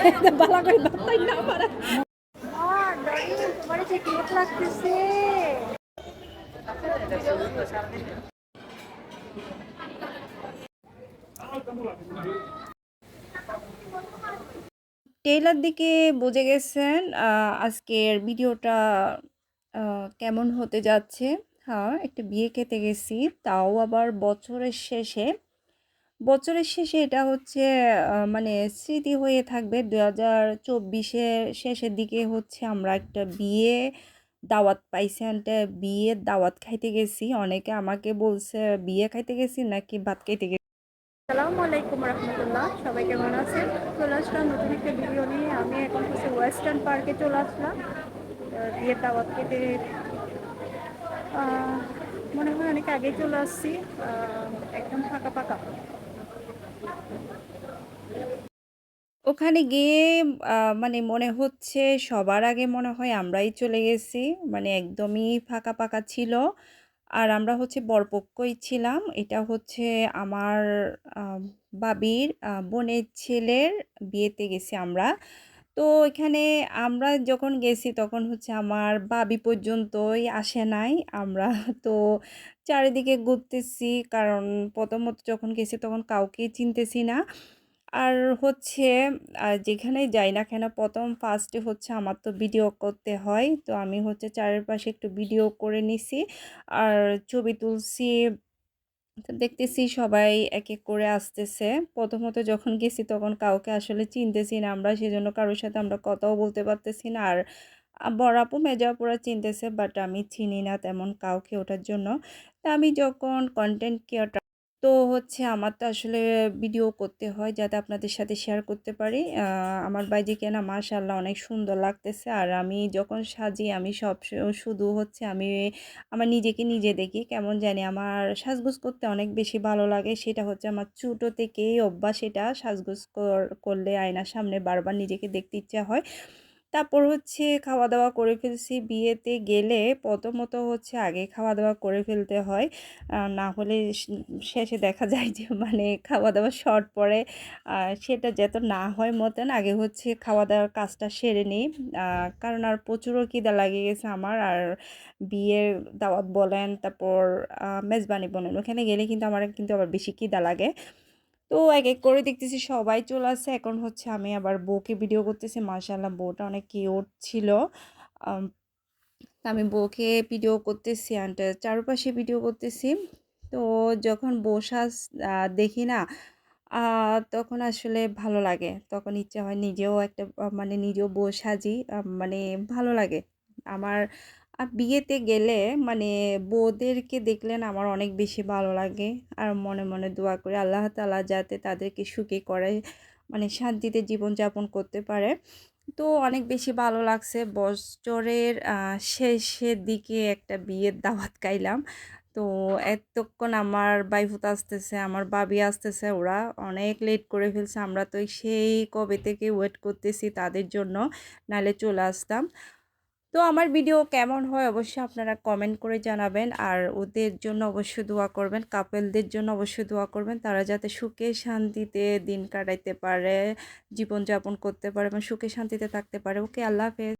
বালা না পারে। টেইলার দিকে বুঝে গেছেন আজকের ভিডিওটা কেমন হতে যাচ্ছে? হ্যাঁ একটা বিয়ে খেতে গেছি, তাও আবার বছরের শেষে। বছরের শেষে এটা হচ্ছে মানে স্মৃতি হয়ে থাকবে। দু হাজার চব্বিশের শেষের দিকে হচ্ছে আমরা একটা বিয়ে দাওয়াত পাইছি একটা বিয়ের দাওয়াত খাইতে গেছি। অনেকে আমাকে বলছে, বিয়ে খাইতে গেছি নাকি ভাত খাইতে গেছি? আসসালামু আলাইকুম রহমতুল্লাহ, সবাই কেমন আছেন? চলে আসলাম নতুন একটা ভিডিও নিয়ে। আমি এখন হচ্ছে ওয়েস্টার্ন পার্কে চলে আসলাম। বিয়ের দাওয়াত খেতে। মনে হয় অনেক আগে চলে আসছি। একদম ফাঁকা ফাঁকা। ওখানে গিয়ে মানে মনে হচ্ছে সবার আগে মনে হয় আমরাই চলে গেছি মানে একদমই ফাঁকা ফাঁকা ছিল। আর আমরা হচ্ছে বরপক্ষই ছিলাম, এটা হচ্ছে আমার বাবির বোনের ছেলের বিয়েতে গেছি আমরা। তো এখানে আমরা যখন গেছি তখন হচ্ছে আমার বাবি পর্যন্তই আসে নাই। আমরা তো চারিদিকে ঘুরতেছি, কারণ প্রথমত যখন গেছি তখন কাউকেই চিনতেছি না। আর হচ্ছে যেখানে যাই না কেন, প্রথম ফার্স্টে হচ্ছে আমার তো ভিডিও করতে হয়। তো আমি হচ্ছে চারিপাশে একটু ভিডিও করে নিছি। আর ছবি তুলছি দেখতেছি সবাই এক এক করে আসতেছে। প্রথমত যখন গেছি তখন কাউকে আসলে চিনতেছি না আমরা সেই জন্য কারোর সাথে আমরা কথাও বলতে পারতেছি না। আর, আ- বড় আপু মেজো চিনতেছে বাট আমি চিনি না তেমন কাউকে ওটার জন্য। তা আমি যখন কন্টেন্ট ক্রিয়েটর তো হচ্ছে আমার তো আসলে ভিডিও করতে হয় যাতে আপনাদের সাথে শেয়ার করতে পারি। আমার বাইজিকে না মাশাআল্লাহ অনেক সুন্দর লাগতেছে। আর আমি যখন সাজি আমি সব শুধু হচ্ছে আমি আমার নিজেকে নিজে দেখি, কেমন জানি আমার সাজগোজ করতে অনেক বেশি ভালো লাগে। সেটা হচ্ছে আমার ছোটো থেকেই অভ্যাস এটা, সাজগোজ কর- করলে আয়নার সামনে বারবার নিজেকে দেখতে ইচ্ছা হয়। তারপর হচ্ছে খাওয়া দাওয়া করে ফেলছি। বিয়েতে গেলে প্রথমত হচ্ছে আগে খাওয়া দাওয়া করে ফেলতে হয়। না হলে শেষে দেখা যায় যে মানে খাওয়া দাওয়া শর্ট পড়ে সেটা যাতে না হয় মতন আগে হচ্ছে খাওয়া দাওয়ার কাজটা সেরে নিই। কারণ আর প্রচুরও কিদা লাগে গেছে আমার। আর বিয়ের দাওয়াত বলেন, তারপর মেজবানি বলেন, ওখানে গেলে কিন্তু আমার কিন্তু আবার বেশি কিদা লাগে। তো এক এক করে দেখতেছি সবাই চলে আসছে। এখন হচ্ছে আমি আবার বউকে ভিডিও করতেছি। মাশাআল্লাহ বউটা অনেক কিউট ছিল। আমি বউকে ভিডিও করতেছি অ্যান্ড চারপাশে ভিডিও করতেছি। তো যখন আহ, দেখি না তখন আসলে ভালো লাগে। তখন ইচ্ছা হয় নিজেও একটা মানে নিজেও বউ সাজি মানে ভালো লাগে। আমার আর বিয়েতে গেলে মানে বউদেরকে দেখলেন আমার অনেক বেশি ভালো লাগে। আর মনে মনে দোয়া করে আল্লাহ তাআলা যাতে তাদেরকে সুখী করে মানে শান্তিতে জীবনযাপন করতে পারে। তো অনেক বেশি ভালো লাগছে। বছরের শেষের দিকে একটা বিয়ের দাওয়াত খাইলাম তো এতক্ষণ আমার বাইফুত আসতেছে, আমার বাবি আসতেছে, ওরা অনেক লেট করে ফেলছে। আমরা তো সেই কবে থেকে ওয়েট করতেছি তাদের জন্য নালে চলে আসতাম। তো আমার ভিডিও কেমন হয় অবশ্যই আপনারা কমেন্ট করে জানাবেন। আর ওদের জন্য অবশ্যই দোয়া করবেন কাপেলদের জন্য অবশ্যই দোয়া করবেন। তারা যাতে সুখে শান্তিতে দিন কাটাইতে পারে, জীবনযাপন করতে পারে এবং সুখে শান্তিতে থাকতে পারে। ওকে আল্লাহ হাফেজ।